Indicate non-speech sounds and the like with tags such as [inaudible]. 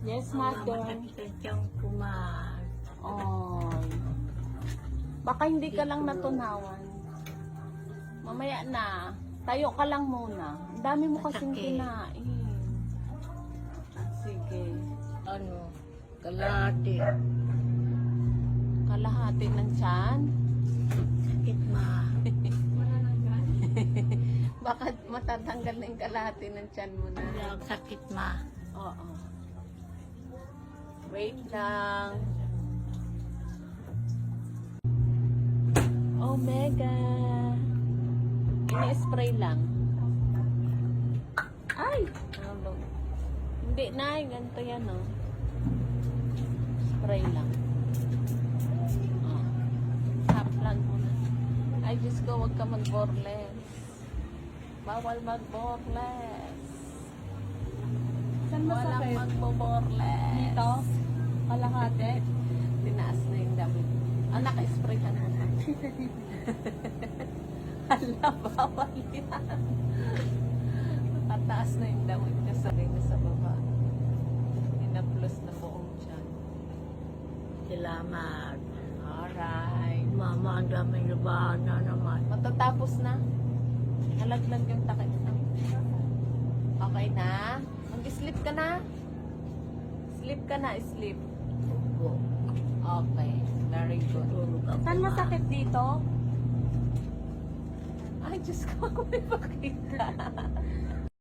Yes, masakit siyang kumain. Oy. Baka hindi ka lang natunawan. Mamaya na. Tayo ka lang muna. Ang dami mo kasing Masakit. kinain. Sige. Ano? Kalati. Kalahati ng tiyan. Sakit ma. [laughs] Baka matatanggal na yung kalahati ng tiyan mo na. Sakit ma. Oo. Wait lang. Omega. Ini-spray lang. Ay! Ano? Hindi na, ganito yan oh. Spray lang. Oh. Tap lang muna. Ay, Diyos ko, huwag ka mag-boreless. Bawal mag-boreless. Saan Walang masakit? magbo-boreless. Dito? Kalahati? Tinaas na yung damit. Ah, naka-spray ka na. [laughs] Hala, bawal yan. Nakataas na yung damit niya sa ring sa baba. Inaplos na buong tiyan. Salamat. Alright. Mama, ang daming labahan na naman. Matatapos na. Nalaglag yung takip na. Okay na? Mag-sleep ka na? Sleep ka na, sleep. Okay. Ako. Saan ma. masakit dito? Ay, Diyos ko, [laughs] ako may pakita.